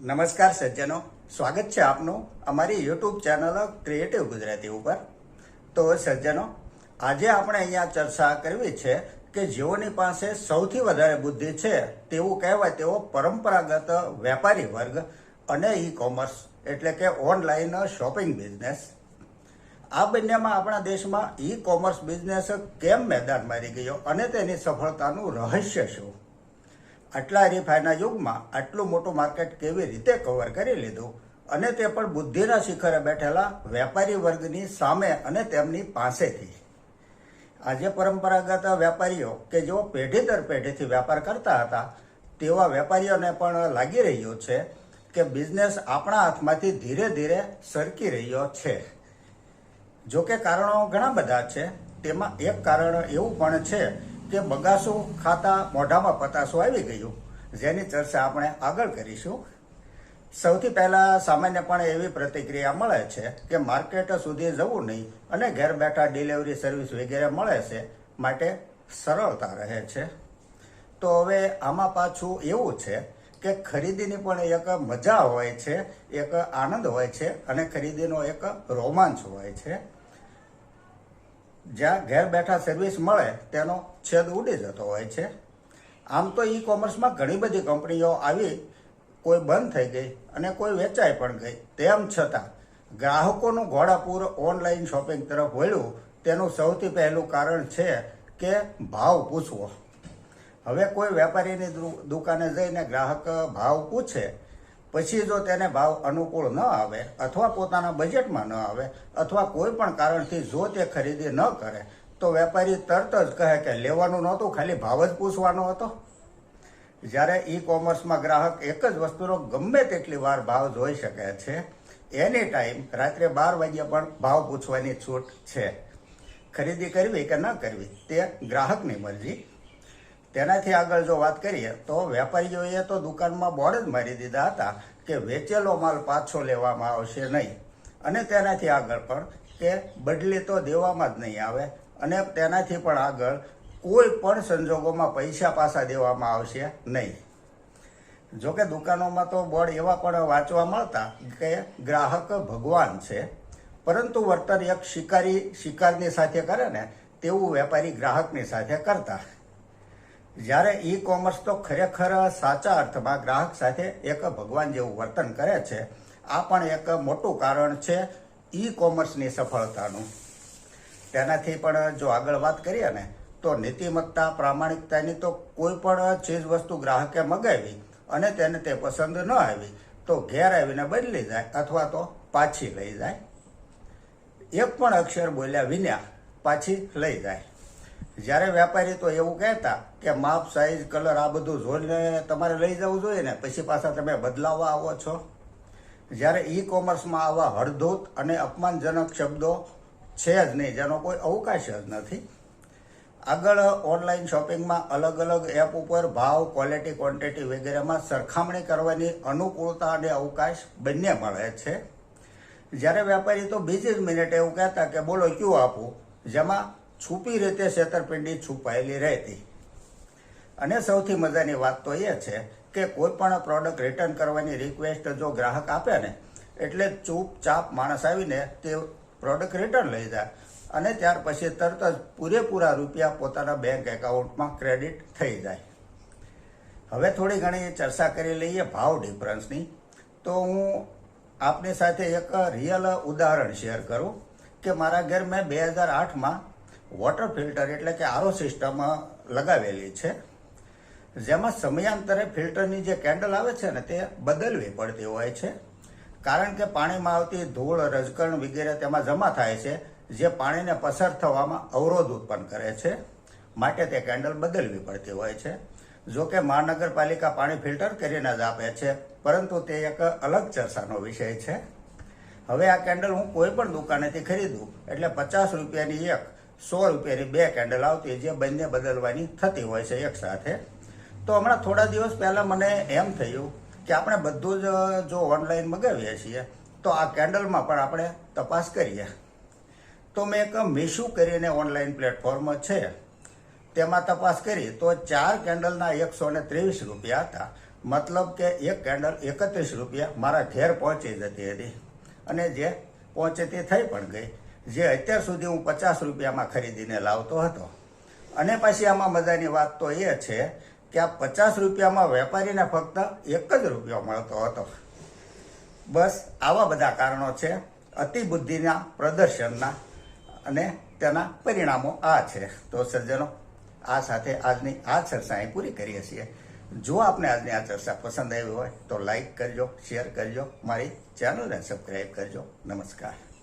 નમસ્કાર સજ્જનો. સ્વાગત છે આપનું અમારી યુટ્યુબ ચેનલ ક્રિએટિવ ગુજરાતી ઉપર. તો સજ્જનો, આજે આપણે અહીંયા ચર્ચા કરવી છે કે જેઓની પાસે સૌથી વધારે બુદ્ધિ છે તેવું કહેવાય તેવો પરંપરાગત વેપારી વર્ગ અને ઈ કોમર્સ એટલે કે ઓનલાઈન શોપિંગ બિઝનેસ આ બંનેમાં આપણા દેશમાં ઈ કોમર્સ બિઝનેસ કેમ મેદાન મારી ગયો અને તેની સફળતાનું રહસ્ય શું? આટલા હરીફાઈના યુગમાં આટલું મોટું માર્કેટ કેવી રીતે કવર કરી લીધું? અને તે પણ બુદ્ધિના શિખરે બેઠેલા વેપારી વર્ગની સામે અને તેમની પાસેથી. આજે પરંપરાગત વેપારીઓ કે જેઓ પેઢી દર પેઢીથી વેપાર કરતા હતા, તેવા વેપારીઓને પણ લાગી રહ્યું છે કે બિઝનેસ આપણા હાથમાંથી ધીરે ધીરે સરકી રહ્યો છે. જો કે કારણો ઘણા બધા છે. તેમાં એક કારણ એવું પણ છે કે બગાસું ખાતા, મોઢામાં પતાસું આવી ગયું. જેની ચર્ચા આપણે આગળ કરીશું. સૌથી પહેલા સામાન્ય પણ એવી પ્રતિક્રિયા મળે છે કે માર્કેટ સુધી જવું નહીં અને ઘેર બેઠા ડિલિવરી સર્વિસ વગેરે મળે છે માટે સરળતા રહે છે. તો હવે આમાં પાછું એવું છે કે ખરીદીની પણ એક મજા હોય છે, એક આનંદ હોય છે અને ખરીદીનો એક રોમાંચ હોય છે. જ્યાં ઘેર બેઠા સર્વિસ મળે, તેનો છેદ ઉડી જતો હોય છે. આમ તો ઈ કોમર્સમાં ઘણી બધી કંપનીઓ આવી, કોઈ બંધ થઈ ગઈ અને કોઈ વેચાઈ પણ ગઈ. તેમ છતાં, ગ્રાહકોનું ઘોડાપૂર ઓનલાઈન શોપિંગ તરફ વળ્યું, તેનું સૌથી પહેલું કારણ છે કે ભાવ પૂછવો. હવે કોઈ વેપારીની દુકાને જઈને ગ્રાહક ભાવ પૂછે પછી જો તેને ભાવ અનુકૂળ ન આવે અથવા પોતાના બજેટમાં ન આવે અથવા કોઈ પણ કારણથી જો તે ખરીદી ન કરે, તો વેપારી તરત જ કહે કે લેવાનું નહોતું, ખાલી ભાવ જ પૂછવાનો હતો. જ્યારે ઈ કોમર્સમાં ગ્રાહક એક જ વસ્તુનો ગમે તેટલી વાર ભાવ જોઈ શકે છે, એની ટાઈમ રાત્રે બાર વાગ્યે પણ ભાવ પૂછવાની છૂટ છે. ખરીદી કરવી કે ન કરવી તે ગ્રાહકની મરજી તેનાથી આગળ જો વાત કરીએ, તો વેપારીઓએ તો દુકાનમાં બોર્ડ જ મારી દીધા હતા કે વેચેલો માલ પાછો લેવામાં આવશે નહીં. અને તેનાથી આગળ પણ કે બદલી તો દેવામાં જ નહીં આવે. અને તેનાથી પણ આગળ કોઈ પણ સંજોગોમાં પૈસા પાછા દેવામાં આવશે નહીં. જોકે દુકાનોમાં તો બોર્ડ એવા પણ વાંચવા મળતા કે ગ્રાહક ભગવાન છે. પરંતુ વર્તન એક શિકારી, શિકારની સાથે કરે ને તેવું વેપારી ગ્રાહકની સાથે કરતા. જ્યારે ઈ કોમર્સ તો ખરેખર સાચા અર્થમાં ગ્રાહક સાથે એક ભગવાન જેવું વર્તન કરે છે, આ પણ એક મોટું કારણ છે ઈ કોમર્સની સફળતાનું. તેનાથી પણ જો આગળ વાત કરીએ ને, તો નીતિમત્તા, પ્રામાણિકતાની તો કોઈ પણ ચીજ વસ્તુ ગ્રાહકે મગાવી અને તેને તે પસંદ ન આવી, તો ઘેર આવીને બદલી જાય અથવા તો પાછી લઈ જાય. એક પણ અક્ષર બોલ્યા વિના પાછી લઈ જાય. જ્યારે વેપારી તો એવું કહેતા કે માપ સાઈઝ કલર આ બધું જોઈને તમારે લઈ જવું જોઈએ ને, પછી પાછા તમે બદલાવવા આવો છો. જ્યારે ઈ કોમર્સમાં આવા હળધૂત અને અપમાનજનક શબ્દો છે જ નહીં, જેનો કોઈ અવકાશ જ નથી. આગળ ઓનલાઈન શોપિંગમાં અલગ અલગ એપ ઉપર ભાવ ક્વોલિટી ક્વોન્ટિટી વગેરેમાં સરખામણી કરવાની અનુકૂળતા અને અવકાશ બંને મળે છે. જ્યારે વેપારી તો બીજી જ મિનિટે એવું કહેતા કે બોલો, ક્યું આપું? જેમાં છુપી રીતે છેતરપિંડી છુપાયેલી રહેતી. અને સૌથી મજાની વાત તો એ છે કે કોઈ પણ પ્રોડક્ટ રિટર્ન કરવાની રિક્વેસ્ટ જો ગ્રાહક આપે ને, એટલે ચૂપચાપ માણસ આવીને તે પ્રોડક્ટ રિટર્ન લઈ જાય અને ત્યાર પછી તરત જ પૂરેપૂરા રૂપિયા પોતાના બેંક એકાઉન્ટમાં ક્રેડિટ થઈ જાય. હવે થોડી ઘણી ચર્ચા કરી લઈએ ભાવ ડિફરન્સની તો હું આપની સાથે એક રિયલ ઉદાહરણ શેર કરું કે મારા ઘર મેં બે હજાર આઠમાં વોટર ફિલ્ટર એટલે કે આરો સિસ્ટમ લગાવેલી છે. જેમાં સમયાંતરે ફિલ્ટરની જે કેન્ડલ આવે છે ને તે બદલવી પડતી હોય છે. કારણ કે પાણીમાં આવતી ધૂળ, રજકણ વગેરે તેમાં જમા થાય છે, જે પાણીને પસાર થવામાં અવરોધ ઉત્પન્ન કરે છે. માટે તે કેન્ડલ બદલવી પડતી હોય છે. જો કે મહાનગરપાલિકા પાણી ફિલ્ટર કરીને જ આપે છે, પરંતુ તે એક અલગ ચર્ચાનો વિષય છે. હવે આ કેન્ડલ હું કોઈ પણ દુકાનેથી ખરીદું, એટલે પચાસ રૂપિયાની એક સો રૂપિયાની બે કેન્ડલ આવતી જે બંને બદલવાની થતી હોય છે એક સાથે. તો હમણાં થોડા દિવસ પહેલાં મને એમ થયું કે આપણે બધું જ, જો ઓનલાઈન મગાવીએ છીએ, તો આ કેન્ડલમાં પણ આપણે તપાસ કરીએ. તો મેં એક મીશુ કરીને ઓનલાઈન પ્લેટફોર્મ છે, તેમાં તપાસ કરી, તો ચાર કેન્ડલના એકસો ને ત્રેવીસ રૂપિયા હતા. મતલબ કે એક કેન્ડલ એકત્રીસ રૂપિયા મારા ઘેર પહોંચી જતી હતી. અને જે પહોંચે તે થઈ પણ ગઈ. જે અત્યાર સુધી હું પચાસ રૂપિયામાં ખરીદીને લાવતો હતો. અને પછી આમાં મજાની વાત તો એ છે કે આ પચાસ રૂપિયામાં વેપારીને ફક્ત એક જ રૂપિયો મળતો હતો. બસ આવા બધા કારણો છે અતિબુદ્ધિના પ્રદર્શનના અને તેના પરિણામો આ છે. તો સજ્જનો, આ સાથે આજની આ ચર્ચા અહીં પૂરી કરીએ છીએ. જો આપને આજની આ ચર્ચા પસંદ આવી હોય તો લાઈક કરજો, શેર કરજો, મારી ચેનલને સબસ્ક્રાઈબ કરજો. નમસ્કાર.